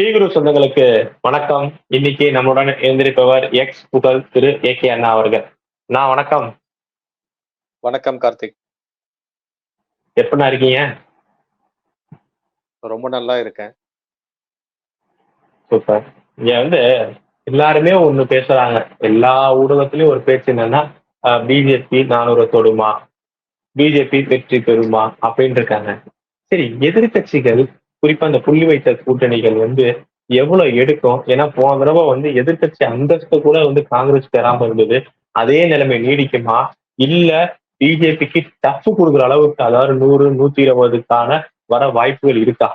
பீகுரு சொந்தங்களுக்கு வணக்கம். இன்னைக்கு நம்முடன் இருந்திருப்பவர் எக்ஸ் புகழ் திரு ஏ கே அண்ணா அவர்கள். நான் வணக்கம். வணக்கம் கார்த்திக். எப்படிண்ணா இருக்கீங்க? ரொம்ப நல்லா இருக்கேன். சூப்பர். இங்க வந்து எல்லாருமே ஒண்ணு பேசுறாங்க. எல்லா ஊடகத்திலயும் ஒரு பேச்சு என்னன்னா பிஜேபி நானூறு தொடுமா? பிஜேபி வெற்றி பெறுமா? அப்படின்னு இருக்காங்க. சரி எதிர்க்கட்சிகள் குறிப்பா அந்த புள்ளி வைத்த கூட்டணிகள் வந்து எவ்வளவு எடுக்கும்? ஏன்னா போன தடவை வந்து எதிர்க்கட்சி அந்தஸ்து கூட வந்து காங்கிரஸ் பெறாம இருந்தது. அதே நிலைமை நீடிக்குமா? இல்ல பிஜேபிக்கு டஃப் கொடுக்குற அளவுக்கு அதாவது நூறு நூத்தி இருபதுக்கான வர வாய்ப்புகள் இருக்கா?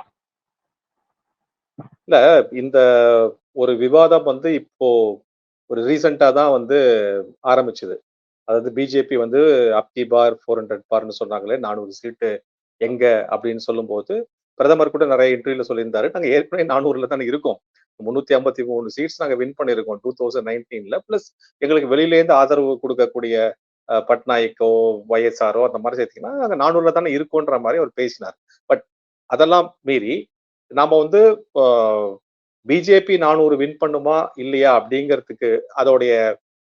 இல்ல இந்த ஒரு விவாதம் வந்து இப்போ ஒரு ரீசண்டா தான் வந்து ஆரம்பிச்சது. அதாவது பிஜேபி வந்து அப்தி பார் ஃபோர் ஹண்ட்ரட் பார்னு சொன்னாங்களே நானூறு சீட்டு எங்க? அப்படின்னு சொல்லும்போது பிரதமர் கூட நிறைய இன்டர்வியூல சொல்லியிருந்தாரு. நாங்க ஏற்கனவே நானூறுல தானே இருக்கோம். முன்னூத்தி ஐம்பத்தி மூணு சீட்ஸ் நாங்க வின் பண்ணிருக்கோம் டூ தௌசண்ட் நைன்டீன்ல பிளஸ் எங்களுக்கு வெளியில இருந்து ஆதரவு கொடுக்கக்கூடிய பட்நாயக்கோ ஒய்எஸ்ஆரோ அந்த மாதிரி சேர்த்தீங்கன்னா நாங்க நானூறுல தானே இருக்கோன்ற மாதிரி அவர் பேசினார். பட் அதெல்லாம் மீறி நாம வந்து பிஜேபி நானூறு வின் பண்ணுமா இல்லையா அப்படிங்கிறதுக்கு அதோடைய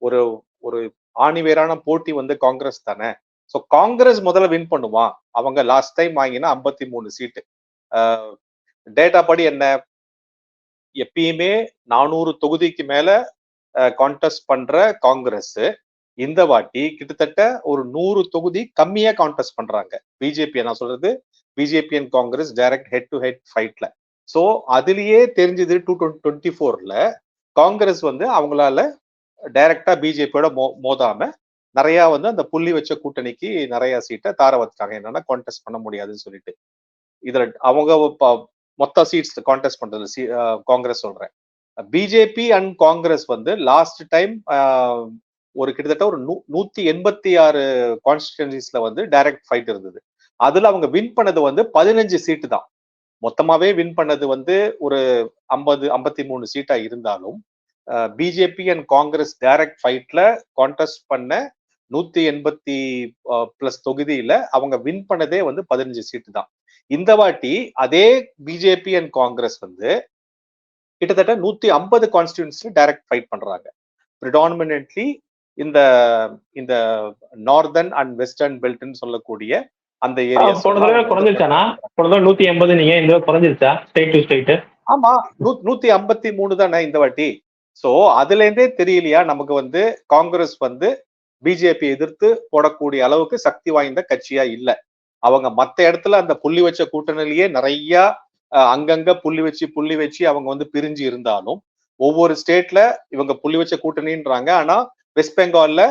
ஒரு ஒரு ஆணிவேரான போட்டி வந்து காங்கிரஸ் தானே. ஸோ காங்கிரஸ் முதல்ல வின் பண்ணுமா? அவங்க லாஸ்ட் டைம் வாங்கினா ஐம்பத்தி மூணு சீட்டு டேட்டா படி என்ன? எப்பயுமே நானூறு தொகுதிக்கு மேல கான்டெஸ்ட் பண்ற காங்கிரஸ் இந்த வாட்டி கிட்டத்தட்ட ஒரு நூறு தொகுதி கம்மியா கான்டெஸ்ட் பண்றாங்க. பிஜேபி நான் சொல்றது BJP and Congress direct head to head ஃபைட்ல so அதுலயே தெரிஞ்சது டூ டுவெண்ட்டி ஃபோர்ல காங்கிரஸ் வந்து அவங்களால டைரக்டா பிஜேபியோட மோ மோதாம நிறைய வந்து அந்த புள்ளி வச்ச கூட்டணிக்கு நிறைய சீட்டை தார வச்சுட்டாங்க என்னன்னா கான்டெஸ்ட் பண்ண முடியாதுன்னு சொல்லிட்டு. இதுல அவங்க ப- மொத்த சீட்ஸ் கான்டெஸ்ட் பண்றது காங்கிரஸ் சொல்றேன். பிஜேபி அண்ட் காங்கிரஸ் வந்து லாஸ்ட் டைம் ஒரு கிட்டத்தட்ட ஒரு நூ- நூத்தி எண்பத்தி ஆறு கான்ஸ்டிடுவன்சிஸ்ல வந்து டைரக்ட் ஃபைட் இருந்தது. அதுல அவங்க வின் பண்ணது வந்து பதினஞ்சு சீட்டு தான். மொத்தமாவே வின் பண்ணது வந்து ஒரு ஐம்பது ஐம்பத்தி மூணு சீட்டா இருந்தாலும் பிஜேபி அண்ட் காங்கிரஸ் டைரக்ட் ஃபைட்ல கான்டெஸ்ட் பண்ண நூத்தி எண்பத்தி பிளஸ் தொகுதியில அவங்க வின் பண்ணதே வந்து பதினஞ்சு சீட்டு தான். இந்த வாட்டி அதே பிஜேபி அண்ட் காங்கிரஸ் வந்து கிட்டத்தட்ட நூத்தி ஐம்பது கான்ஸ்டியூன்ஸ்ல டைரக்ட் ஃபைட் பண்றாங்க. ப்ரிடாமினென்ட்லி இந்த இந்த நார்தர்ன் அண்ட் வெஸ்டர்ன் பெல்ட்னு சொல்லக்கூடிய அந்த ஏரியா போன தடவை குறைஞ்சிருச்சானா போன தடவை நூத்தி எண்பது நீங்க இந்த தடவை குறைஞ்சிருச்சா? ஸ்டேட் டு ஸ்டேட் ஆமா நூத்தி ஐம்பத்தி மூணு தானே இந்த வாட்டி. சோ அதுல இருந்தே தெரியலையா நமக்கு வந்து காங்கிரஸ் வந்து பிஜேபி எதிர்த்து போடக்கூடிய அளவுக்கு சக்தி வாய்ந்த கட்சியா இல்ல. அவங்க மத்த இடத்துல அந்த புள்ளி வச்ச கூட்டணியிலேயே நிறைய அங்கங்க புள்ளி வச்சு புள்ளி வச்சு அவங்க வந்து பிரிஞ்சு இருந்தாலும் ஒவ்வொரு ஸ்டேட்ல இவங்க புள்ளி வச்ச கூட்டணின்றாங்க. ஆனா வெஸ்ட் பெங்கால்ல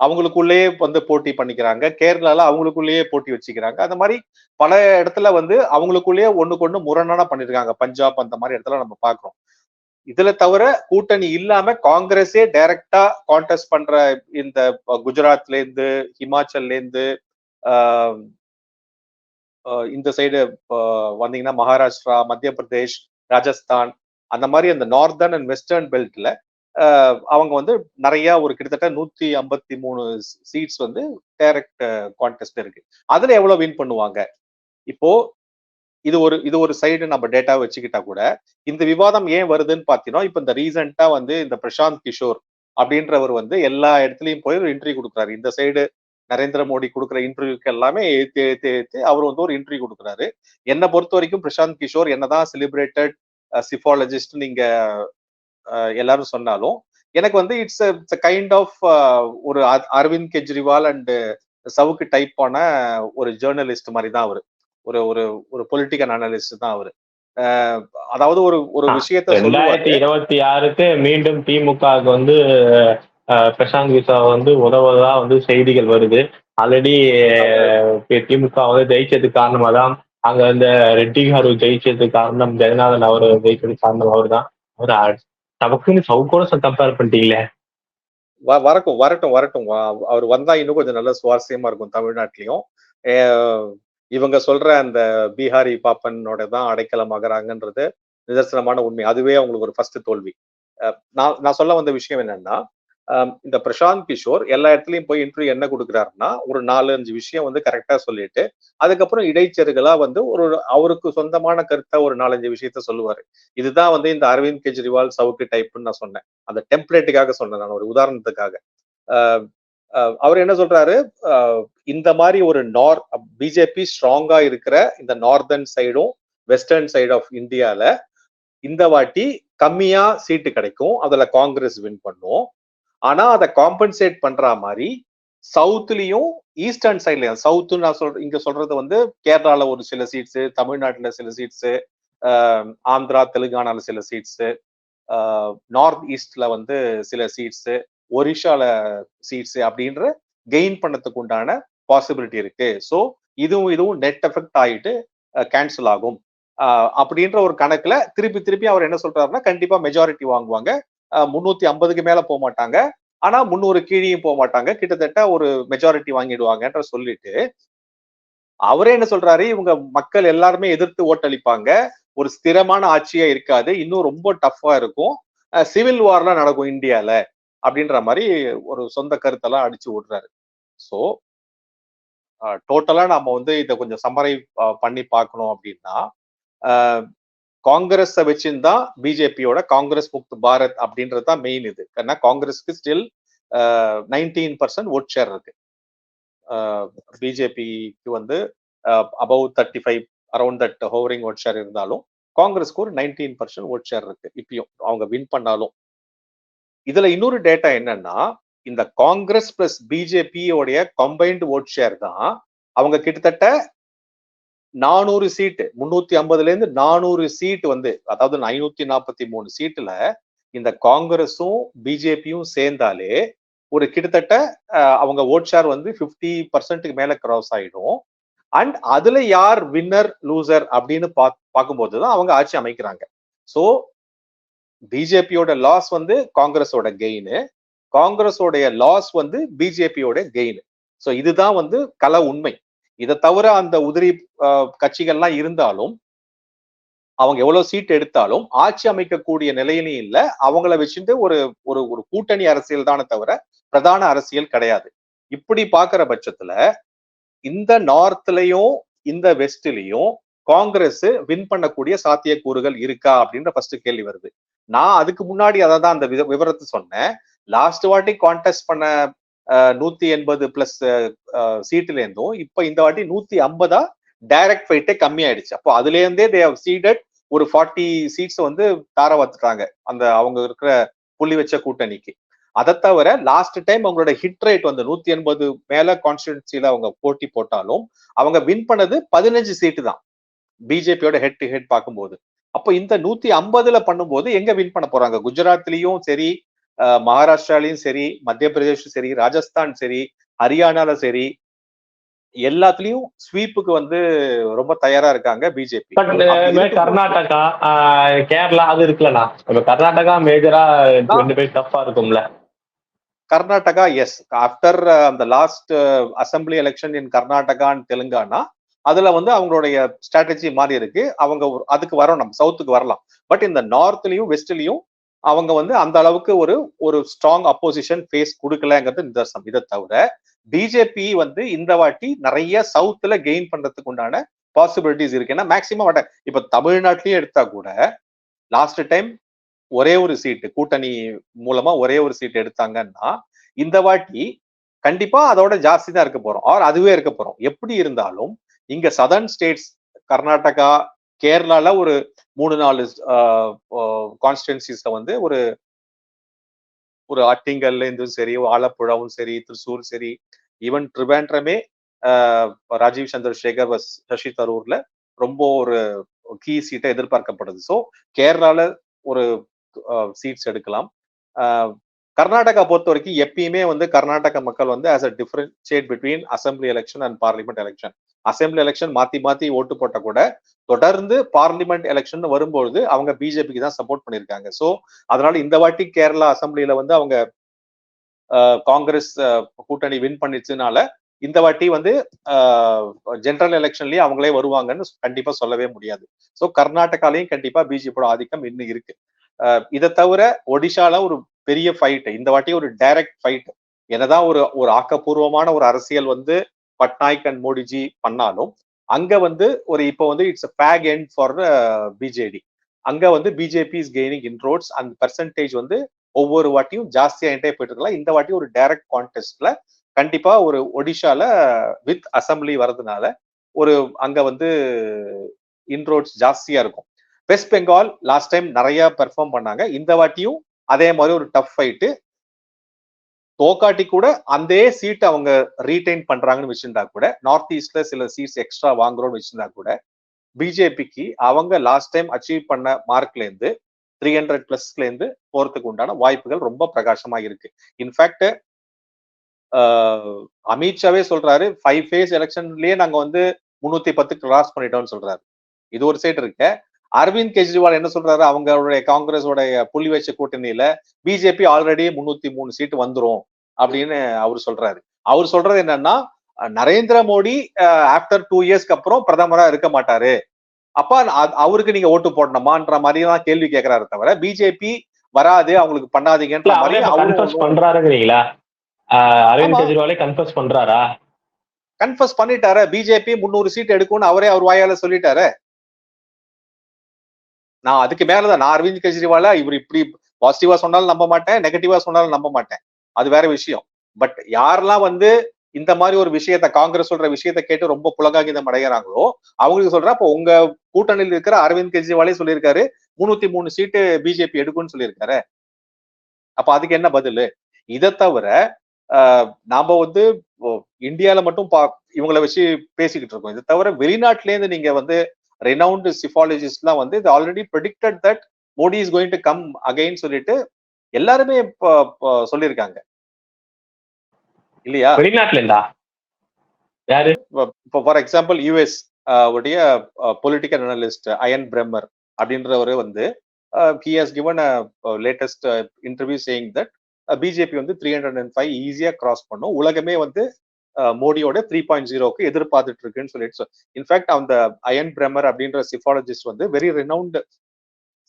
அவங்களுக்குள்ளேயே வந்து போட்டி பண்ணிக்கிறாங்க. கேரளால அவங்களுக்குள்ளேயே போட்டி வச்சுக்கிறாங்க. அந்த மாதிரி பல இடத்துல வந்து அவங்களுக்குள்ளேயே ஒண்ணுக்கு ஒண்ணு முரணான பண்ணிருக்காங்க. பஞ்சாப் அந்த மாதிரி இடத்துல நம்ம பாக்குறோம். இதுல தவிர கூட்டணி இல்லாம காங்கிரஸே டைரக்டா கான்டெஸ்ட் பண்ற இந்த குஜராத்ல இருந்து ஹிமாச்சல்ல இருந்து ஆஹ், இந்த சைடு வந்தீங்கன்னா மகாராஷ்டிரா மத்திய பிரதேஷ் ராஜஸ்தான் அந்த மாதிரி அந்த நார்தர்ன் அண்ட் வெஸ்டர்ன் பெல்ட்ல அவங்க வந்து நிறைய ஒரு கிட்டத்தட்ட நூத்தி ஐம்பத்தி மூணு சீட்ஸ் வந்து டைரக்ட் கான்டெஸ்ட் இருக்கு. அதுல எவ்வளவு வின் பண்ணுவாங்க? இப்போ இது ஒரு இது ஒரு சைடு நம்ம டேட்டா வச்சுக்கிட்டா கூட இந்த விவாதம் ஏன் வருதுன்னு பாத்தீங்கன்னா இப்ப இந்த ரீசெண்டா வந்து இந்த பிரசாந்த் கிஷோர் அப்படின்றவர் வந்து எல்லா இடத்துலயும் போய் ஒரு இன்டர்வியூ கொடுக்குறாரு. இந்த சைடு நரேந்திர மோடி கொடுக்குற இன்டர்வியூக்கு எல்லாமே ஏத்து ஏத்து ஏத்து அவர் வந்து ஒரு இன்டர்வியூ கொடுக்குறாரு. என்னை பொறுத்த வரைக்கும் பிரசாந்த் கிஷோர் என்னதான் செலிப்ரேட்டட் சிஃபாலஜிஸ்ட் நீங்க எல்லாரும் சொன்னாலும் எனக்கு வந்து இட்ஸ் இட்ஸ் கைண்ட் ஆஃப் ஒரு அ- அரவிந்த் கெஜ்ரிவால் அண்ட் சவுக்கு டைப்பான ஒரு ஜேர்னலிஸ்ட் மாதிரி தான் அவரு. ஒரு ஒரு ஒரு பொலிட்டிக்கல் அனலிஸ்ட் தான் அவரு. அதாவது ஒரு ஒரு விஷயத்த ரெண்டாயிரத்தி இருபத்தி ஆறுக்கு மீண்டும் திமுகவுக்கு வந்து பிரசாந்த் கிஷா வந்து உதவதா வந்து செய்திகள் வருது. ஆல்ரெடி திமுக வந்து ஜெயிச்சதுக்கு காரணமா தான் அங்க இந்த ரெட்டி காரு ஜெயிச்சதுக்கு காரணம் ஜெகநாதன் அவர் ஜெயிச்சதுக்கு காரணம் அவர் தான் அவர் தமக்குன்னு சவுக்கோட கம்பேர் பண்ணிட்டீங்களே. வ- வரட்டும் வரட்டும் வரட்டும். அவர் வந்தா இன்னும் கொஞ்சம் நல்ல சுவாரஸ்யமா இருக்கும் தமிழ்நாட்டிலையும். இவங்க சொல்ற அந்த பீகாரி பாப்பனோட தான் அடைக்கலம் ஆகிறாங்கன்றது நிதர்சனமான உண்மை. அதுவே அவங்களுக்கு ஒரு ஃபர்ஸ்ட் தோல்வி. நான் நான் சொல்ல வந்த விஷயம் என்னன்னா இந்த பிரசாந்த் கிஷோர் எல்லா இடத்துலயும் போய் இன்டர்வியூ என்ன கொடுக்குறாருன்னா ஒரு நாலு அஞ்சு விஷயம் வந்து கரெக்டா சொல்லிட்டு அதுக்கப்புறம் இடைச்செருகளா வந்து ஒரு அவருக்கு சொந்தமான கருத்தை ஒரு நாலஞ்சு விஷயத்த சொல்லுவாரு. இதுதான் வந்து இந்த அரவிந்த் கெஜ்ரிவால் சவுக்கு டைப்னு நான் சொன்னேன். அந்த டெம்ப்ளேட்டுக்காக சொன்னேன் நான் ஒரு உதாரணத்துக்காக. ஆஹ் அவர் என்ன சொல்றாரு? ஆஹ் இந்த மாதிரி ஒரு நார் பிஜேபி ஸ்ட்ராங்கா இருக்கிற இந்த நார்தர்ன் சைடும் வெஸ்டர்ன் சைடு ஆஃப் இந்தியால இந்த வாட்டி கம்மியா சீட்டு கிடைக்கும். அதுல காங்கிரஸ் வின் பண்ணும். ஆனா அதை காம்பன்சேட் பண்ற மாதிரி சவுத்லயும் ஈஸ்டர்ன் சைட்லயும் சவுத்து நான் சொல்ற இங்க சொல்றது வந்து கேரளால ஒரு சில சீட்ஸ் தமிழ்நாட்டுல சில சீட்ஸ் ஆந்திரா தெலுங்கானால சில சீட்ஸ் நார்த் ஈஸ்ட்ல வந்து சில சீட்ஸ் ஒரிஷால சீட்ஸ் அப்படின்ற கெயின் பண்ணதுக்கு உண்டான பாசிபிலிட்டி இருக்கு. ஸோ இதுவும் இதுவும் நெட் எஃபெக்ட் ஆயிட்டு கேன்சல் ஆகும். அப்படின்ற ஒரு கணக்குல திருப்பி திருப்பி அவர் என்ன சொல்றாருன்னா கண்டிப்பா மெஜாரிட்டி வாங்குவாங்க. முன்னூத்தி ஐம்பதுக்கு மேல போக மாட்டாங்க ஆனா முந்நூறு கீழியும் போக மாட்டாங்க கிட்டத்தட்ட ஒரு மெஜாரிட்டி வாங்கிடுவாங்கன்ற சொல்லிட்டு. அவரே என்ன சொல்றாரு? இவங்க மக்கள் எல்லாருமே எதிர்த்து ஓட்டளிப்பாங்க. ஒரு ஸ்திரமான ஆட்சியா இருக்காது. இன்னும் ரொம்ப டஃப்பா இருக்கும். சிவில் வார்லாம் நடக்கும் இந்தியால அப்படின்ற மாதிரி ஒரு சொந்த கருத்தெல்லாம் அடிச்சு விடுறாரு. ஸோ டோட்டலா நம்ம வந்து இதை கொஞ்சம் சம்மரை பண்ணி பார்க்கணும் அப்படின்னா காங்கிரஸை வச்சிருந்தா பிஜேபியோட காங்கிரஸ் முக்த் பாரத் அப்படின்றது தான் மெயின் இது. ஏன்னா காங்கிரஸ்க்கு still nineteen percent vote share இருக்கு. பிஜேபிக்கு வந்து above thirty five around that hovering vote share இருந்தாலும் காங்கிரஸ்க்கு ஒரு நைன்டீன் பர்சன்ட் ஓட் ஷேர் இருக்கு. இப்பயும் அவங்க வின் பண்ணாலும். இதுல இன்னொரு டேட்டா என்னன்னா இந்த காங்கிரஸ் பிளஸ் பிஜேபியோடைய கம்பைன்டு ஓட் ஷேர் தான் அவங்க கிட்டத்தட்ட நானூறு சீட்டு முன்னூத்தி ஐம்பதுல இருந்து நானூறு சீட் வந்து அதாவது ஐநூத்தி நாற்பத்தி மூணு சீட்டுல இந்த காங்கிரஸும் பிஜேபியும் சேர்ந்தாலே ஒரு கிட்டத்தட்ட அவங்க ஓட் ஷேர் வந்து பிப்டி பர்சன்ட்டுக்கு மேல கிராஸ் ஆயிடும். அண்ட் அதுல யார் வின்னர் லூசர் அப்படின்னு பா பார்க்கும்போது தான் அவங்க ஆட்சி அமைக்கிறாங்க. ஸோ பிஜேபியோட லாஸ் வந்து காங்கிரஸோட கெயின் காங்கிரஸோடைய லாஸ் வந்து பிஜேபியோட கெயின் ஸோ இதுதான் வந்து கல உண்மை. இதை தவிர அந்த உதிரி கட்சிகள்லாம் இருந்தாலும் அவங்க எவ்வளவு சீட் எடுத்தாலும் ஆட்சி அமைக்கக்கூடிய நிலையிலையும் இல்ல. அவங்கள வச்சுட்டு ஒரு ஒரு ஒரு கூட்டணி அரசியல் தானே தவிர பிரதான அரசியல் கிடையாது. இப்படி பாக்குற பட்சத்துல இந்த நார்த்லயும் இந்த வெஸ்ட்லயும் காங்கிரஸ் வின் பண்ணக்கூடிய சாத்தியக்கூறுகள் இருக்கா அப்படின்ற ஃபர்ஸ்ட் கேள்வி வருது. நான் அதுக்கு முன்னாடி அதை தான் அந்த விவரத்தை சொன்னேன். லாஸ்ட் வாட்டி கான்டெஸ்ட் பண்ண நூத்தி எண்பது பிளஸ் சீட்ல இருந்தும் இப்ப இந்த வாட்டி நூத்தி ஐம்பதா டைரக்ட் ஃபைட்டே கம்மி ஆயிடுச்சு அப்போ அதுல இருந்தே தே சீடட் ஒரு ஃபார்ட்டி சீட்ஸ் வந்து தார வத்துட்டாங்க. அந்த அவங்க இருக்கிற புள்ளி வச்ச கூட்டணிக்கு. அதை தவிர லாஸ்ட் டைம் அவங்களோட ஹிட் ரேட் வந்து நூத்தி எண்பது மேல கான்ஸ்டிடுன்சில அவங்க போட்டி போட்டாலும் அவங்க வின் பண்ணது பதினஞ்சு சீட்டு தான். பிஜேபியோட ஹெட் டு ஹெட் பார்க்கும்போது. அப்போ இந்த நூத்தி ஐம்பதுல பண்ணும்போது எங்க வின் பண்ண போறாங்க? குஜராத்லயும் சரி மகாராஷ்டிராலையும் சரி மத்திய பிரதேஷும் சரி ராஜஸ்தான் சரி ஹரியானால சரி எல்லாத்துலயும் ஸ்வீப்புக்கு வந்து ரொம்ப தயாரா இருக்காங்க பிஜேபி கர்நாடகா கேரளா அது இருக்குல்லண்ணா. கர்நாடகா மேஜரா ரெண்டு பேர் டஃபா இருக்கும்ல. கர்நாடகா எஸ் ஆஃப்டர் அந்த last assembly election in Karnataka and Telangana அதுல வந்து அவங்களுடைய ஸ்ட்ராட்டஜி மாறி இருக்கு. அவங்க அதுக்கு வரோம் நம்ம சவுத்துக்கு வரலாம். பட் இந்த நார்த்லயும் வெஸ்ட்லயும் அவங்க வந்து அந்த அளவுக்கு ஒரு ஒரு ஸ்ட்ராங் அப்போசிஷன் ஃபேஸ் கொடுக்கலங்கிறது நிதர்சனம். இதை தவிர பிஜேபி வந்து இந்த வாட்டி நிறைய சவுத்துல கெயின் பண்றதுக்கு உண்டான பாசிபிலிட்டிஸ் இருக்கு. ஏன்னா மேக்சிமம் இப்ப தமிழ்நாட்டிலயும் எடுத்தா கூட லாஸ்ட் டைம் ஒரே ஒரு சீட்டு கூட்டணி மூலமா ஒரே ஒரு சீட் எடுத்தாங்கன்னா இந்த வாட்டி கண்டிப்பா அதோட ஜாஸ்தி தான் இருக்க போறோம். ஆர் அதுவே இருக்க போறோம். எப்படி இருந்தாலும் இங்க சதர்ன் ஸ்டேட்ஸ் கர்நாடகா கேரளால ஒரு மூணு நாலு கான்ஸ்டன்சிஸ்ல வந்து ஒரு ஒரு ஆட்டிங்கல்ல இருந்தும் சரி ஆலப்புழாவும் சரி திருசூர் சரி ஈவன் ட்ரிவாண்ட்ரமே ராஜீவ் சந்திரசேகர் சசி தரூர்ல ரொம்ப ஒரு கீ சீட்டை எதிர்பார்க்கப்படுது. ஸோ கேரளால ஒரு சீட்ஸ் எடுக்கலாம். கர்நாடகா பொறுத்த வரைக்கும் எப்பயுமே வந்து கர்நாடக மக்கள் வந்து as a differentiate between assembly election and parliament election assembly election மாத்தி மாத்தி ஓட்டு போட்ட கூட தொடர்ந்து பார்லிமெண்ட் எலெக்ஷன் வரும்பொழுது அவங்க பிஜேபிக்கு தான் சப்போர்ட் பண்ணியிருக்காங்க. ஸோ அதனால இந்த வாட்டி கேரளா அசம்பிளியில வந்து அவங்க காங்கிரஸ் கூட்டணி வின் பண்ணிச்சுனால இந்த வாட்டி வந்து ஜெனரல் எலெக்ஷன்லயே அவங்களே வருவாங்கன்னு கண்டிப்பா சொல்லவே முடியாது. ஸோ கர்நாடகாலையும் கண்டிப்பா பிஜேபியோட ஆதிக்கம் இன்னும் இருக்கு. இதை தவிர ஒடிஷால ஒரு பெரிய ஃபைட் இந்த வாட்டி ஒரு டைரக்ட் ஃபைட் என்னதான் ஒரு ஒரு ஆக்கப்பூர்வமான ஒரு அரசியல் வந்து பட்நாயக் அண்ட் மோடிஜி பண்ணாலும் அங்க வந்து ஒரு இப்போ வந்து it's back end for BJD அங்க வந்து பிஜேபி இஸ் கெய்னிங் இன்ரோட்ஸ் அந்த பர்சன்டேஜ் வந்து ஒவ்வொரு வாட்டியும் ஜாஸ்தியாகிட்டே போயிட்டு இருக்கலாம் இந்த வாட்டி ஒரு டைரக்ட் கான்டெஸ்ட்ல கண்டிப்பா ஒரு ஒடிஷால வித் அசம்பிளி வர்றதுனால ஒரு அங்க வந்து இன்ரோட்ஸ் ஜாஸ்தியா இருக்கும். வெஸ்ட் பெங்கால் லாஸ்ட் டைம் நிறைய பெர்ஃபார்ம் பண்ணாங்க. இந்த வாட்டியும் அதே மாதிரி ஒரு டஃப் ஃபைட்டு தோக்காட்டி கூட அந்த சீட் அவங்க ரீடைன் பண்றாங்கன்னு வச்சிருந்தா கூட நார்த் ஈஸ்ட்ல சில சீட்ஸ் எக்ஸ்ட்ரா வாங்குறோம்னு வச்சிருந்தா கூட பிஜேபிக்கு அவங்க லாஸ்ட் டைம் அச்சீவ் பண்ண மார்க்ல இருந்து த்ரீ ஹண்ட்ரட் பிளஸ்ல இருந்து போறதுக்கு உண்டான வாய்ப்புகள் ரொம்ப பிரகாசமா இருக்கு. இன்ஃபேக்ட் அமித்ஷாவே சொல்றாரு ஃபைவ் ஃபேஸ் எலெக்ஷன்லயே நாங்க வந்து முன்னூத்தி பத்து கிராஸ் பண்ணிட்டோம்னு சொல்றாரு. இது ஒரு சைடு இருக்க. அரவிந்த் கெஜ்ரிவால் என்ன சொல்றாரு? அவங்களுடைய காங்கிரஸோடைய புள்ளி வச்ச கூட்டணியில பிஜேபி ஆல்ரெடி முன்னூத்தி மூணு சீட்டு வந்துரும் அப்படின்னு அவர் சொல்றாரு. அவர் சொல்றது என்னன்னா நரேந்திர மோடி ஆஃப்டர் டூ இயர்ஸ்க்கு அப்புறம் பிரதமரா இருக்க மாட்டாரு. அப்ப அவருக்கு நீங்க ஓட்டு போடணுமான்ற மாதிரி தான் கேள்வி கேட்கிறாரு தவிர பிஜேபி வராது அவங்களுக்கு பண்ணாதீங்கன்ற மாதிரி பண்றாருங்கிறீங்களா? அரவிந்த் கெஜ்ரிவாலே கன்ஃபர்ஸ் பண்றாரா? கன்ஃபர்ஸ் பண்ணிட்டாரு. பிஜேபி முன்னூறு சீட் எடுக்கும்னு அவரே அவர் வாயால சொல்லிட்டாரு. நான் அதுக்கு மேலதான் நான் அரவிந்த் கெஜ்ரிவாலா இவர் இப்படி பாசிட்டிவா சொன்னாலும் நம்ப மாட்டேன் நெகட்டிவா சொன்னாலும் நம்ப மாட்டேன். அது வேற விஷயம். பட் யாரெல்லாம் வந்து இந்த மாதிரி ஒரு விஷயத்த காங்கிரஸ் சொல்ற விஷயத்த கேட்டு ரொம்ப புலகாகிதம் அடைகிறாங்களோ அவங்களுக்கு சொல்றேன். அப்போ உங்க கூட்டணியில் இருக்கிற அரவிந்த் கெஜ்ரிவாலே சொல்லியிருக்காரு முன்னூத்தி மூணு சீட்டு பிஜேபி எடுக்கும்னு சொல்லியிருக்காரு. அப்ப அதுக்கு என்ன பதில்? இதை தவிர நாம வந்து இந்தியால மட்டும் பா இவங்களை வச்சு பேசிக்கிட்டு இருக்கோம். இதை தவிர வெளிநாட்டிலேருந்து நீங்க வந்து ரெனவுண்ட் சிஃபாலஜிஸ்ட்லாம் வந்து இது already predicted that Modi is going to come again சொல்லிட்டு எல்லாருமே சொல்லியிருக்காங்க. இல்லையா? வெளிநாட்டுல இப்போ ஃபார் எக்ஸாம்பிள் யூஎஸ் உடைய பொலிட்டிக்கல் அனலிஸ்ட் அயன் பிரம்மர் அப்படின்றவர் வந்து he has given latest interview saying that BJP வந்து த்ரீ ஹண்ட்ரட் அண்ட் ஃபைவ் ஈஸியா கிராஸ் பண்ணும். உலகமே வந்து மோடியோட த்ரீ பாயிண்ட் ஜீரோக்கு எதிர்பார்த்துட்டு இருக்குன்னு சொல்லிட்டு இன்ஃபேக்ட் அந்த அயன் பிரமர் அப்படின்ற சிஃபாலஜிஸ்ட் வந்து வெரி ரெனவுண்ட்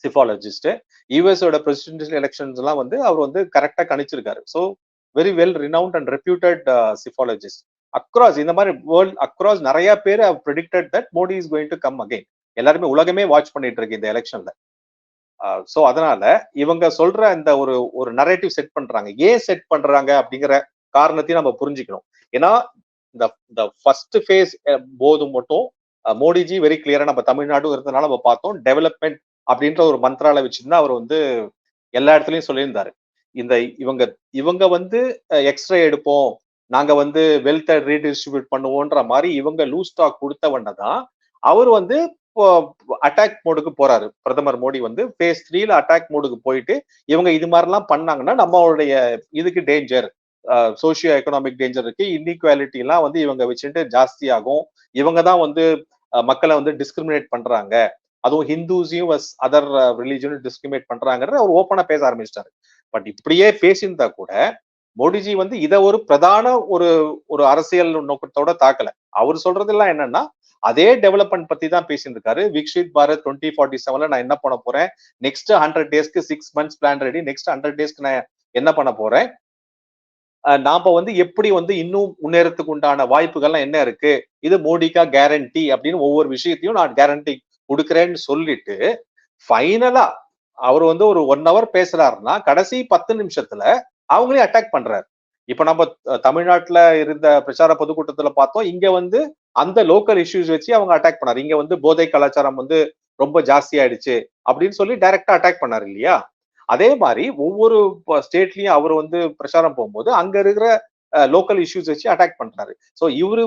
சிஃபாலஜிஸ்ட் யூஎஸோட பிரசிடென்ஷியல் எலெக்ஷன்ஸ் எல்லாம் வந்து அவர் வந்து கரெக்டா கணிச்சிருக்காரு. So very well renowned and reputed psephologist. Across இந்த மாதிரி வேர்ல்ட் அக்ராஸ் நிறைய பேர் predicted that Modi is going to come again எல்லாருமே உலகமே வாட்ச் பண்ணிட்டு இருக்கு இந்த எலெக்ஷன்ல ஸோ அதனால இவங்க சொல்ற இந்த ஒரு ஒரு நரேட்டிவ் செட் பண்றாங்க. ஏன் செட் பண்றாங்க அப்படிங்கிற காரணத்தையும் நம்ம புரிஞ்சுக்கணும். ஏன்னா இந்த இந்த ஃபர்ஸ்ட் ஃபேஸ் போது மட்டும் மோடிஜி வெரி கிளியரா நம்ம தமிழ்நாடும் இருந்தனால நம்ம பார்த்தோம். டெவலப்மெண்ட் அப்படின்ற ஒரு மந்த்ரால வச்சிருந்தா அவர் வந்து எல்லா இடத்துலயும் சொல்லியிருந்தாரு. இந்த இவங்க இவங்க வந்து எக்ஸ்ரே எடுப்போம். நாங்க வந்து வெல்த்தை ரீடிஸ்ட்ரிபியூட் பண்ணுவோன்ற மாதிரி இவங்க லூஸ் ஸ்டாக் கொடுத்தவன தான் அவர் வந்து அட்டாக் மோடுக்கு போறாரு. பிரதமர் மோடி வந்து ஃபேஸ் த்ரீல அட்டாக் மோடுக்கு போயிட்டு இவங்க இது மாதிரிலாம் பண்ணாங்கன்னா நம்மளுடைய இதுக்கு டேஞ்சர் சோசியோ எக்கனாமிக் டேஞ்சர் இருக்கு. இன்இக்வாலிட்டி எல்லாம் வந்து இவங்க வச்சுட்டு ஜாஸ்தி ஆகும் இவங்க தான் வந்து மக்களை வந்து டிஸ்கிரிமினேட் பண்றாங்க. அதுவும் ஹிந்துஸையும் அதர் ரிலீஜனும் டிஸ்கிரிமினேட் பண்றாங்கன்ற அவர் ஓப்பனா பேச ஆரம்பிச்சிட்டாரு. பட் இப்படியே பேசியிருந்தா கூட மோடிஜி வந்து இதை ஒரு பிரதான ஒரு ஒரு அரசியல் நோக்கத்தோட தாக்கல. அவர் சொல்றதெல்லாம் என்னன்னா அதே டெவலப்மெண்ட் பத்தி தான் பேசியிருக்காரு விக்ஷித் பாரத் டுவெண்ட்டி ஃபார்ட்டி செவன்ல நான் என்ன பண்ண போறேன்? நெக்ஸ்ட் ஹண்ட்ரட் டேஸ்க்கு six months plan ready next hundred டேஸ்க்கு நான் என்ன பண்ண போறேன்? நாம வந்து எப்படி வந்து இன்னும் முன்னேறத்துக்கு உண்டான வாய்ப்புகள்லாம் என்ன இருக்கு? இது மோடிக்கா கேரண்டி அப்படின்னு ஒவ்வொரு விஷயத்தையும் நான் கேரண்டி கொடுக்குறேன்னு சொல்லிட்டு ஃபைனலா அவர் வந்து ஒரு ஒன் ஹவர் பேசுறாருன்னா கடைசி பத்து நிமிஷத்துல அவங்களே அட்டாக் பண்றாரு. இப்ப நம்ம தமிழ்நாட்டுல இருந்த பிரச்சார பொதுக்கூட்டத்துல பார்த்தோம் இங்க வந்து அந்த லோக்கல் இஷ்யூஸ் வச்சு அவங்க அட்டாக் பண்ணாரு. இங்க வந்து போதை கலாச்சாரம் வந்து ரொம்ப ஜாஸ்தி ஆயிடுச்சு அப்படின்னு சொல்லி டைரக்டா அட்டாக் பண்ணாரு இல்லையா? அதே மாதிரி ஒவ்வொரு ஸ்டேட்லயும் அவர் வந்து பிரச்சாரம் போகும்போது அங்க இருக்கிற லோக்கல் இஷ்யூஸ் வச்சு அட்டாக் பண்றாரு. ஸோ இவரு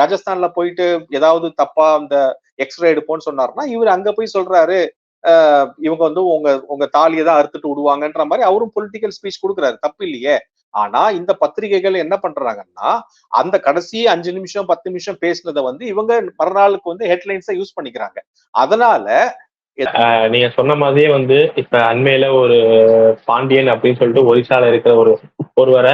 ராஜஸ்தான்ல போயிட்டு ஏதாவது தப்பா அந்த எக்ஸ்ரே எடுப்போம்னு சொன்னாருன்னா இவர் அங்க போய் சொல்றாரு இவங்க வந்து உங்க உங்க தாலியை தான் அறுத்துட்டு விடுவாங்கன்ற மாதிரி அவரும் பொலிட்டிக்கல் ஸ்பீச் கொடுக்குறாரு. தப்பு இல்லையே. ஆனா இந்த பத்திரிகைகள் என்ன பண்றாங்கன்னா அந்த கடைசி அஞ்சு நிமிஷம் பத்து நிமிஷம் பேசினதை வந்து இவங்க மறுநாளுக்கு வந்து ஹெட்லைன்ஸை யூஸ் பண்ணிக்கிறாங்க. அதனால நீங்க சொன்ன மாதிரியே வந்து இப்ப அண்மையில ஒரு பாண்டியன் அப்படின்னு சொல்லிட்டு ஒரிசால இருக்கிற ஒரு ஒருவரை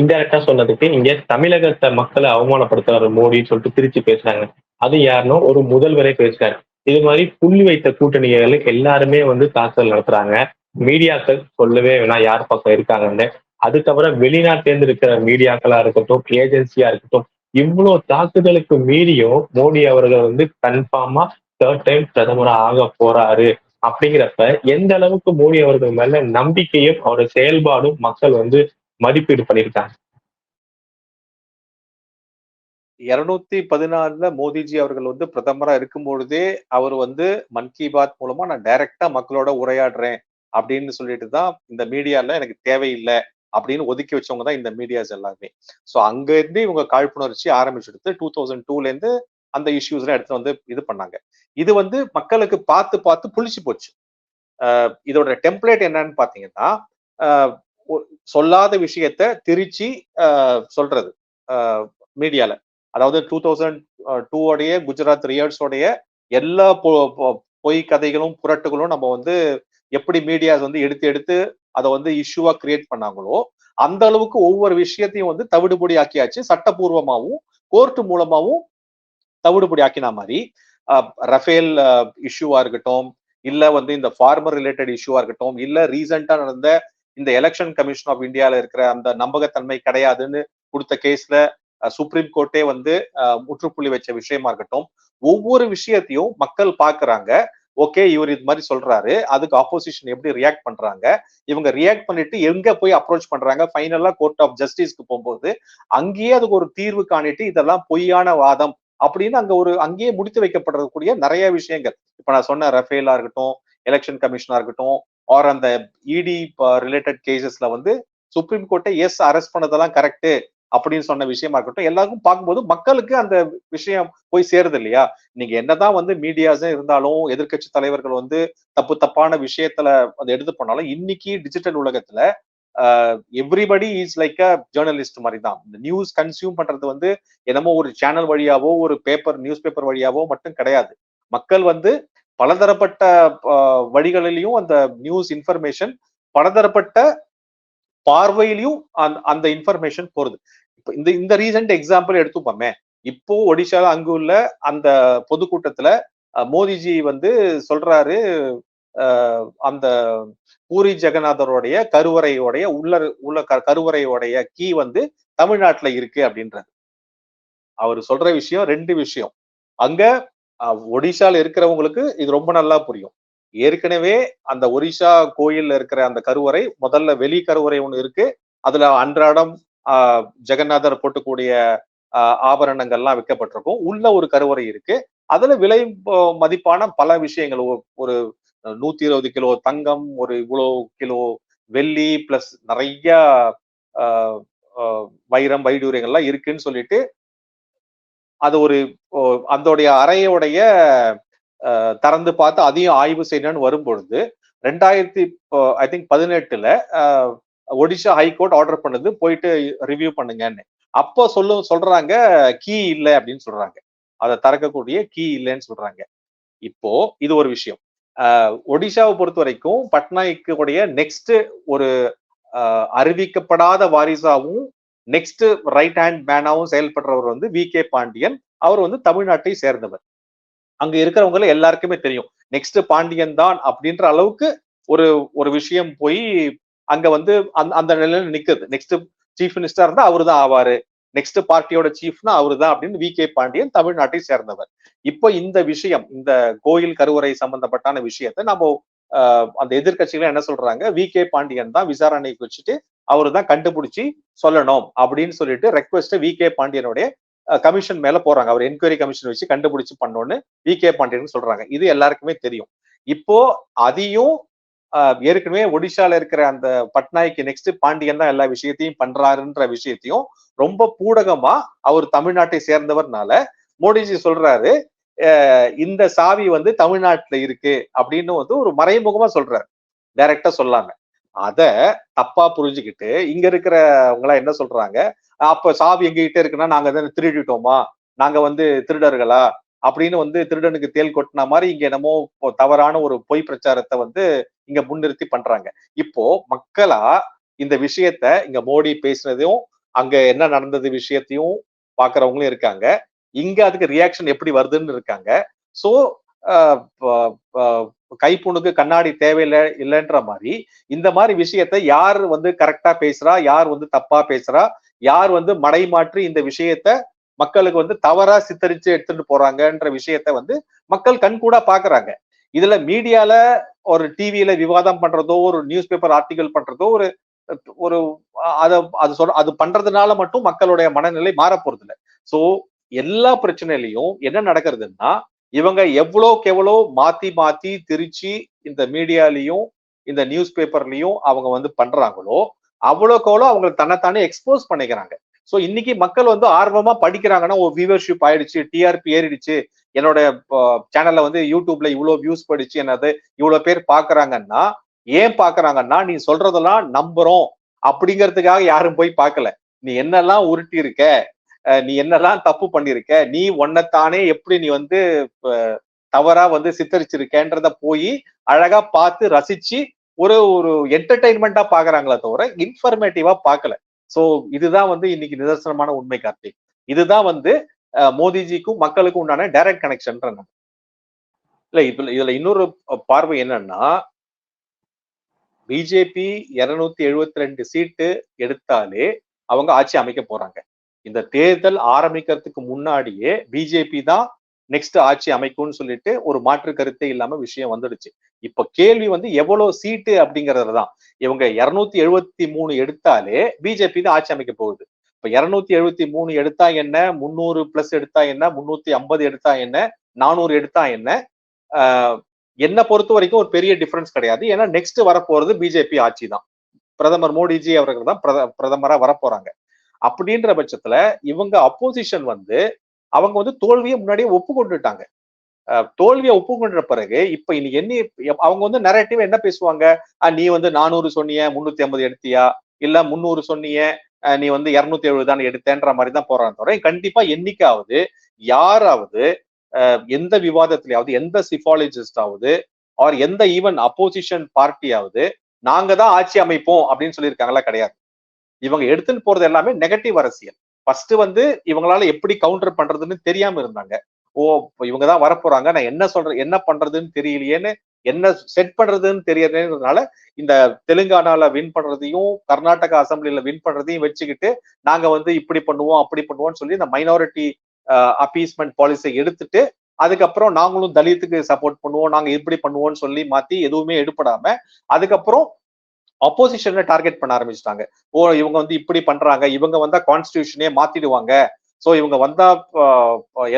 இன்டெரக்டா சொன்னதுக்கு இங்க தமிழகத்தை மக்களை அவமானப்படுத்துறாரு மோடின்னு சொல்லிட்டு பிரிச்சு பேசுறாங்க. அது யாருன்னா ஒரு முதல்வரே பேசுறாரு. இது மாதிரி புள்ளி வைத்த கூட்டணிகள் எல்லாருமே வந்து தாக்குதல் நடத்துறாங்க. மீடியாக்கள் சொல்லவே வேணாம் யார் பக்கம் இருக்காங்கன்னு. அது தவிர வெளிநாட்டுல இருக்கிற மீடியாக்களா இருக்கட்டும் ஏஜென்சியா இருக்கட்டும் இவ்வளவு தாக்குதலுக்கு மீறியும் மோடி அவர்கள் வந்து கன்ஃபார்மா தேர்ட் டைம் பிரதமரா ஆக போறாரு அப்படிங்கிறப்ப எந்த அளவுக்கு மோடி அவர்கள் மேல நம்பிக்கையும் அவரோட செயல்பாடும் மக்கள் வந்து மதிப்பீடு பண்ணியிருக்காங்க? இருநூத்தி பதினாலுல மோடிஜி அவர்கள் வந்து பிரதமரா இருக்கும் பொழுதே அவர் வந்து மன் கி பாத் மூலமா நான் டைரக்டா மக்களோட உரையாடுறேன் அப்படின்னு சொல்லிட்டு தான் இந்த மீடியால எனக்கு தேவையில்லை அப்படின்னு ஒதுக்கி வச்சவங்க தான் இந்த மீடியாஸ் எல்லாமே. ஸோ அங்க இருந்து இவங்க காழ்ப்புணர்ச்சி ஆரம்பிச்சுடுத்து டூ தௌசண்ட் டூல இருந்து அந்த இஷ்யூஸ்லாம் எடுத்து வந்து இது பண்ணாங்க. இது வந்து மக்களுக்கு பார்த்து பார்த்து புளிச்சு போச்சு. இதோட டெம்ப்ளேட் என்னன்னு பாத்தீங்கன்னா சொல்லாத விஷயத்த திருச்சி சொல்றது மீடியால அதாவது டூ தௌசண்ட் டூ உடைய குஜராத் ரியாட்ஸோடைய எல்லா பொய் கதைகளும் புரட்டுகளும் நம்ம வந்து எப்படி மீடியாஸ் வந்து எடுத்து எடுத்து அதை வந்து இஷ்யூவா கிரியேட் பண்ணாங்களோ அந்த அளவுக்கு ஒவ்வொரு விஷயத்தையும் வந்து தவிடுபொடி ஆக்கியாச்சு சட்டபூர்வமாகவும் கோர்ட் மூலமாகவும் தவிடுபடி ஆக்கின மாதிரி ரஃபேல் இஷ்யூவா இருக்கட்டும் இல்ல வந்து இந்த ஃபார்மர் ரிலேட்டட் இஷ்யூவா இருக்கட்டும் இல்ல ரீசெண்டா நடந்த இந்த எலெக்ஷன் கமிஷன் ஆஃப் இந்தியால இருக்கிற அந்த நம்பகத்தன்மை கிடையாதுன்னு கொடுத்த கேஸ்ல சுப்ரீம் கோர்ட்டே வந்து முற்றுப்புள்ளி வச்ச விஷயமா இருக்கட்டும் ஒவ்வொரு விஷயத்தையும் மக்கள் பாக்குறாங்க. ஓகே இவர் இது மாதிரி சொல்றாரு. அதுக்கு ஆப்போசிஷன் எப்படி ரியாக்ட் பண்றாங்க? இவங்க ரியாக்ட் பண்ணிட்டு எங்க போய் அப்ரோச் பண்றாங்க? ஃபைனலா கோர்ட் ஆஃப் ஜஸ்டிஸ்க்கு போகும்போது அங்கேயே அதுக்கு ஒரு தீர்வு காணிட்டு இதெல்லாம் பொய்யான வாதம் அப்படின்னு அங்க ஒரு அங்கேயே முடித்து வைக்கப்படக்கூடிய நிறைய விஷயங்கள். இப்ப நான் சொன்ன ரஃபேலா இருக்கட்டும் எலெக்ஷன் கமிஷனா இருக்கட்டும் ஆர் அந்த இடி ரிலேட்டட் கேசஸ்ல வந்து சுப்ரீம் கோர்ட்டை எஸ் அரெஸ்ட் பண்ணதெல்லாம் கரெக்ட் அப்படின்னு சொன்ன விஷயமா இருக்கட்டும் எல்லாருக்கும் பார்க்கும்போது மக்களுக்கு அந்த விஷயம் போய் சேருது இல்லையா? நீங்க என்னதான் வந்து மீடியாஸ் இருந்தாலும் எதிர்க்கட்சி தலைவர்கள் வந்து தப்பு தப்பான விஷயத்துல அதை எடுத்து பண்ணாலும் இன்னைக்கு டிஜிட்டல் உலகத்துல everybody is like a journalist மாதிரி தான் இந்த நியூஸ் கன்சியூம் பண்றது வந்து என்னமோ ஒரு சேனல் வழியாவோ ஒரு பேப்பர் நியூஸ் பேப்பர் வழியாவோ மட்டும் கிடையாது. மக்கள் வந்து பலதரப்பட்ட uh, வழிகளிலையும் அந்த நியூஸ் இன்ஃபர்மேஷன் பலதரப்பட்ட பார்வையிலையும் அந்த அந்த இன்ஃபர்மேஷன் போறது. இப்போ இந்த இந்த ரீசன்ட் எக்ஸாம்பிள் எடுத்துப்போமே. இப்போ ஒடிசால அங்கு உள்ள அந்த பொதுக்கூட்டத்துல மோடிஜி வந்து சொல்றாரு அந்த பூரி ஜெகநாதருடைய கருவறையோடைய உள்ள உள்ள க- கருவறையோடைய கீ வந்து தமிழ்நாட்டுல இருக்கு அப்படின்றது. அவர் சொல்ற விஷயம் ரெண்டு விஷயம். அங்க அஹ், இருக்கிறவங்களுக்கு இது ரொம்ப நல்லா புரியும். ஏற்கனவே அந்த ஒரிசா கோயில்ல இருக்கிற அந்த கருவறை முதல்ல வெளி கருவறை ஒண்ணு இருக்கு. அதுல அன்றாடம் ஆஹ், ஜெகநாதர் போட்டுக்கூடிய ஆஹ், ஆபரணங்கள்லாம் வைக்கப்பட்டிருக்கும். உள்ள ஒரு கருவறை இருக்கு. அதுல விலை மதிப்பான பல விஷயங்கள். ஒரு நூத்தி இருபது கிலோ தங்கம் ஒரு இவ்வளோ கிலோ வெள்ளி பிளஸ் நிறைய வைரம் வைடூரியங்கள்லாம் இருக்குன்னு சொல்லிட்டு அது ஒரு அதோடைய அறையோடைய திறந்து பார்த்து அதையும் ஆய்வு செய்யணும்னு வரும்பொழுது ரெண்டாயிரத்தி ஐ திங்க் பதினெட்டுல அஹ், ஒடிஷா ஹைகோர்ட் ஆர்டர் பண்ணுது போயிட்டு ரிவ்யூ பண்ணுங்கன்னு. அப்போ சொல்லு சொல்றாங்க கீ இல்லை அப்படின்னு சொல்றாங்க. அதை திறக்கக்கூடிய கீ இல்லைன்னு சொல்றாங்க. இப்போ இது ஒரு விஷயம். ஒடிசாவை பொறுத்த வரைக்கும் பட்நாய்க்கு உடைய நெக்ஸ்ட் ஒரு அறிவிக்கப்படாத வாரிசாவும் நெக்ஸ்ட் ரைட் ஹேண்ட் மேனாவும் செயல்படுறவர் வந்து வி கே பாண்டியன் அவர் வந்து தமிழ்நாட்டை சேர்ந்தவர். அங்க இருக்கிறவங்க எல்லாருக்குமே தெரியும். நெக்ஸ்ட் பாண்டியன் தான் அப்படின்ற அளவுக்கு ஒரு ஒரு விஷயம் போய் அங்க வந்து அந்த அந்த நிலையில நிக்குது. நெக்ஸ்ட் சீஃப் மினிஸ்டர் இருந்தா அவரு தான் ஆவாரு. நெக்ஸ்ட் பார்ட்டியோட சீஃப்னா அவரு தான் அப்படின்னு வி கே பாண்டியன் தமிழ்நாட்டை சேர்ந்தவர். இப்போ இந்த விஷயம் இந்த கோயில் கருவறை சம்பந்தப்பட்டான விஷயத்தை நம்ம அந்த எதிர்கட்சிகள் என்ன சொல்றாங்க? வி கே பாண்டியன் தான் விசாரணைக்கு வச்சுட்டு அவரு தான் கண்டுபிடிச்சி சொல்லணும் அப்படின்னு சொல்லிட்டு ரெக்வஸ்ட் வி கே பாண்டியனுடைய கமிஷன் மேல போறாங்க அவர் என்கொயரி கமிஷன் வச்சு கண்டுபிடிச்சு பண்ணோன்னு வி கே பாண்டியன் சொல்றாங்க. இது எல்லாருக்குமே தெரியும். இப்போ அதையும் ஏற்கனவே ஒடிஷால இருக்கிற அந்த பட்நாய்க்கு நெக்ஸ்ட் பாண்டியன் தான் எல்லா விஷயத்தையும் பண்றாருன்ற விஷயத்தையும் ரொம்ப பூடகமா அவர் தமிழ்நாட்டை சேர்ந்தவர்னால மோடிஜி சொல்றாரு இந்த சாவி வந்து தமிழ்நாட்டுல இருக்கு அப்படின்னு வந்து ஒரு மறைமுகமா சொல்றாரு. டைரக்டா சொல்லாம. அத தப்பா புரிஞ்சுக்கிட்டு இங்க இருக்கிறவங்களாம் என்ன சொல்றாங்க அப்ப சாவி எங்ககிட்ட இருக்குன்னா நாங்க திருடிட்டோமா? நாங்க வந்து திருடர்களா? அப்படின்னு வந்து திருடனுக்கு தேல் கொட்டின மாதிரி இங்க என்னமோ தவறான ஒரு பொய் பிரச்சாரத்தை வந்து இங்க முன்னிறுத்தி பண்றாங்க. இப்போ மக்களா இந்த விஷயத்த இங்க மோடி பேசுனதையும் அங்க என்ன நடந்தது விஷயத்தையும் பாக்குறவங்களும் இருக்காங்க. இங்க அதுக்கு ரியாக்ஷன் எப்படி வருதுன்னு இருக்காங்க. சோ கைப்புணுக்கு கண்ணாடி தேவையில்லை இல்லைன்ற மாதிரி இந்த மாதிரி விஷயத்த யார் வந்து கரெக்டா பேசுறா யார் வந்து தப்பா பேசுறா யார் வந்து மடை மாற்றி இந்த விஷயத்த மக்களுக்கு வந்து தவறா சித்தரிச்சு எடுத்துட்டு போறாங்கன்ற விஷயத்த வந்து மக்கள் கண்கூடா பாக்குறாங்க. இதுல மீடியால ஒரு டிவியில விவாதம் பண்றதோ ஒரு நியூஸ் பேப்பர் ஆர்டிகல் பண்றதோ ஒரு ஒரு அதை அது சொல்ற அது பண்றதுனால மட்டும் மக்களுடைய மனநிலை மாற போறது இல்லை ஸோ எல்லா பிரச்சனையிலையும் என்ன நடக்கிறதுன்னா இவங்க எவ்வளோக்கு எவ்வளோ மாத்தி மாத்தி திரிச்சு இந்த மீடியாலையும் இந்த நியூஸ் பேப்பர்லையும் அவங்க வந்து பண்றாங்களோ அவ்வளோக்கு அவ்வளோ அவங்களை தன்னைத்தானே எக்ஸ்போஸ் பண்ணிக்கிறாங்க. சோ இன்னைக்கு மக்கள் வந்து ஆர்வமா படிக்கிறாங்கன்னா ஒரு வியூவர்ஷிப் ஆயிடுச்சு டிஆர்பி ஏறிடுச்சு. என்னோட சேனல்ல வந்து யூடியூப்ல இவ்வளவு வியூஸ் படிச்சு என்னது இவ்வளவு பேர் பாக்குறாங்கன்னா ஏன் பாக்குறாங்கன்னா நீ சொல்றதெல்லாம் நம்புறோம். அப்படிங்கிறதுக்காக யாரும் போய் பார்க்கல நீ என்னெல்லாம் உருட்டி இருக்க நீ என்னெல்லாம் தப்பு பண்ணிருக்க நீ உன்னைத்தானே எப்படி நீ வந்து தவறா வந்து சித்தரிச்சிருக்கன்றத போய் அழகா பார்த்து ரசிச்சு ஒரு ஒரு என்டர்டைன்மெண்டா பாக்குறாங்களே தவிர இன்ஃபர்மேட்டிவா பார்க்கல சோ இதுதான் வந்து இன்னைக்கு நிதர்சனமான உண்மை கார்த்திக் இதுதான் வந்து மோதிஜிக்கும் மோடிஜிக்கும் மக்களுக்கும் உண்டான டைரக்ட் கனெக்ஷன் இல்ல இதுல இதுல இன்னொரு பார்வை என்னன்னா பிஜேபி இருநூத்தி எழுபத்தி ரெண்டு சீட்டு எடுத்தாலே அவங்க ஆட்சி அமைக்க போறாங்க. இந்த தேர்தல் ஆரம்பிக்கிறதுக்கு முன்னாடியே பிஜேபி தான் நெக்ஸ்ட் ஆட்சி அமைக்கும்னு சொல்லிட்டு ஒரு மாற்று கருத்தே இல்லாம விஷயம் வந்துடுச்சு. இப்ப கேள்வி வந்து எவ்வளவு சீட்டு அப்படிங்கறது தான். இவங்க இருநூத்தி எழுபத்தி மூணு எடுத்தாலே பிஜேபி தான் ஆட்சி அமைக்க போகுது. இப்ப இருநூத்தி எழுபத்தி மூணு எடுத்தா என்ன? முந்நூறு பிளஸ் எடுத்தா என்ன? முன்னூத்தி ஐம்பது எடுத்தா என்ன? நானூறு எடுத்தா என்ன? ஆஹ் என்னை பொறுத்த வரைக்கும் ஒரு பெரிய டிஃபரன்ஸ் கிடையாது. ஏன்னா நெக்ஸ்ட் வரப்போறது பிஜேபி ஆட்சி தான். பிரதமர் மோடிஜி அவர்கள் தான் பிரத பிரதமரா வரப்போறாங்க. அப்படின்ற பட்சத்துல இவங்க அப்போசிஷன் வந்து அவங்க வந்து தோல்வியை முன்னாடியே ஒப்புக்கொண்டுட்டாங்க. தோல்வியை ஒப்புக்கொண்ட பிறகு இப்ப இனி என்ன அவங்க வந்து நரேட்டிவ் என்ன பேசுவாங்க? நீ வந்து நானூறு சொன்னிய முன்னூத்தி ஐம்பது எடுத்தியா? இல்ல முன்னூறு சொன்னிய அஹ் நீ வந்து இருநூத்தி எழுபது தான் எடுத்தேன்ற மாதிரி தான் போறான் தவிர கண்டிப்பா என்னைக்காவது யாராவது எந்த விவாதத்திலேயாவது எந்த சிஃபாலஜிஸ்டாவது ஆர் எந்த ஈவன் அப்போசிஷன் பார்ட்டியாவது நாங்க தான் ஆட்சி அமைப்போம் அப்படின்னு சொல்லியிருக்காங்களா கிடையாது. இவங்க எடுத்துன்னு போறது எல்லாமே நெகட்டிவ் அரசியல். ஃபர்ஸ்ட் வந்து இவங்களால எப்படி கவுண்டர் பண்றதுன்னு தெரியாம இருந்தாங்க. ஓ இவங்க தான் வரப்போறாங்க. நான் என்ன சொல்றேன் என்ன பண்றதுன்னு தெரியலையேன்னு என்ன செட் பண்றதுன்னு தெரியறதுனால இந்த தெலுங்கானால வின் பண்றதையும் கர்நாடகா அசம்பிளில வின் பண்றதையும் வச்சுக்கிட்டு நாங்க வந்து இப்படி பண்ணுவோம் அப்படி பண்ணுவோம்னு சொல்லி இந்த மைனாரிட்டி அப்பீஸ்மெண்ட் பாலிசியை எடுத்துட்டு அதுக்கப்புறம் நாங்களும் தலித்துக்கு சப்போர்ட் பண்ணுவோம் நாங்க இப்படி பண்ணுவோம்னு சொல்லி மாத்தி எதுவுமே எடுப்படாம அதுக்கப்புறம் அப்போசிஷன்ல டார்கெட் பண்ண ஆரம்பிச்சிட்டாங்க. ஓ இவங்க வந்து இப்படி பண்றாங்க. இவங்க வந்தா கான்ஸ்டியூஷனே மாத்திடுவாங்க. சோ இவங்க வந்தா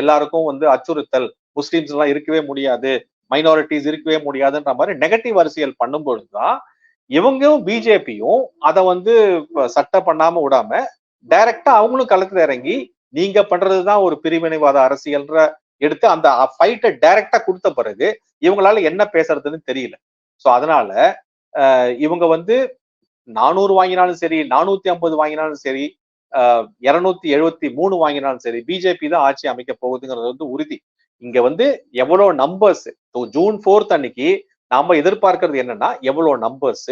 எல்லாருக்கும் வந்து அச்சுறுத்தல். முஸ்லிம்ஸ் எல்லாம் இருக்கவே முடியாது. மைனாரிட்டிஸ் இருக்கவே முடியாதுன்ற மாதிரி நெகட்டிவ் அரசியல் பண்ணும்பொழுதுதான் இவங்களும் பிஜேபியும் அதை வந்து சட்ட பண்ணாம விடாம டைரக்டா அவங்களும் களத்துல இறங்கி நீங்க பண்றதுதான் ஒரு பிரிவினைவாத அரசியல்ன்ற எடுத்து அந்த ஃபைட்டை டைரக்டா கொடுத்த பிறகு இவங்களால என்ன பேசுறதுன்னு தெரியல. சோ அதனால இவங்க வந்து நானூறு வாங்கினாலும் சரி நானூத்தி ஐம்பது வாங்கினாலும் சரி இருநூத்தி எழுபத்தி மூணு வாங்கினாலும் சரி பிஜேபி தான் ஆட்சி அமைக்க போகுதுங்கிறது வந்து உறுதி. இங்க வந்து எவ்வளவு நம்பர்ஸ் ஜூன் ஃபோர்த் அன்னைக்கு நாம எதிர்பார்க்கறது என்னன்னா எவ்வளவு நம்பர்ஸ்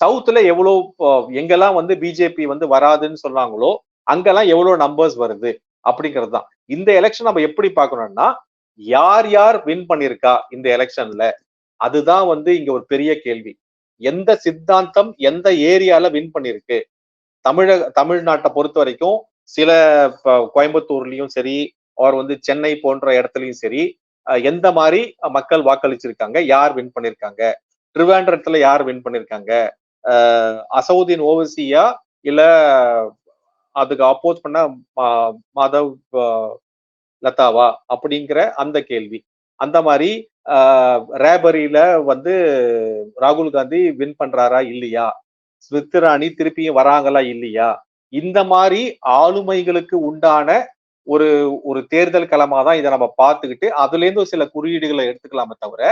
சவுத்துல எவ்வளவு எங்கெல்லாம் வந்து பிஜேபி வந்து வராதுன்னு சொன்னாங்களோ அங்கெல்லாம் எவ்வளவு நம்பர்ஸ் வருது அப்படிங்கிறது தான். இந்த எலெக்ஷன் நம்ம எப்படி பார்க்கணும்னா யார் யார் வின் பண்ணிருக்கா இந்த எலெக்ஷன்ல அதுதான் வந்து இங்க ஒரு பெரிய கேள்வி. எந்த சித்தாந்தம் எந்த ஏரியால வின் பண்ணிருக்கு? தமிழக தமிழ்நாட்டை பொறுத்த வரைக்கும் சில கோயம்புத்தூர்லயும் சரி அவர் வந்து சென்னை போன்ற இடத்துலயும் சரி எந்த மாதிரி மக்கள் வாக்களிச்சிருக்காங்க? யார் வின் பண்ணிருக்காங்க? திருவேண்டரத்துல யார் வின் பண்ணிருக்காங்க? அசவுதீன் ஓவசியா இல்ல அதுக்கு அப்போஸ் பண்ண மா- மாதவ் லதாவா? அப்படிங்கிற அந்த கேள்வி. அந்த மாதிரி ரேபரியில வந்து ராகுல் காந்தி வின் பண்றாரா இல்லையா? ஸ்மிருதி திருப்பியும் வராங்களா இல்லையா? இந்த மாதிரி ஆளுமைகளுக்கு உண்டான ஒரு ஒரு தேர்தல் களமா தான் இதை நம்ம பார்த்துக்கிட்டு அதுல இருந்து சில குறியீடுகளை எடுத்துக்கலாமே தவிர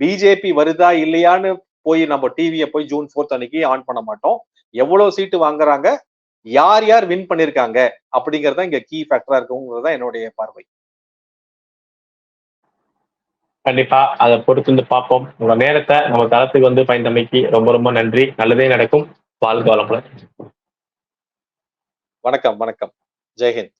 பிஜேபி வருதா இல்லையான்னு போய் நம்ம டிவியை போய் ஜூன் ஃபோர்த் அன்னைக்கு ஆன் பண்ண மாட்டோம். எவ்வளவு சீட்டு வாங்குறாங்க? யார் யார் வின் பண்ணிருக்காங்க? அப்படிங்கறத இங்க கீ ஃபேக்டரா இருக்குங்கிறது தான் என்னுடைய பார்வை. கண்டிப்பா அதை பொறுத்து வந்து பார்ப்போம். உங்க நேரத்தை நம்ம தளத்துக்கு வந்து பயந்தமைக்கு ரொம்ப ரொம்ப நன்றி. நல்லதே நடக்கும். வாழ்க வளமுடன். வணக்கம் வணக்கம். ஜெய்ஹிந்த்.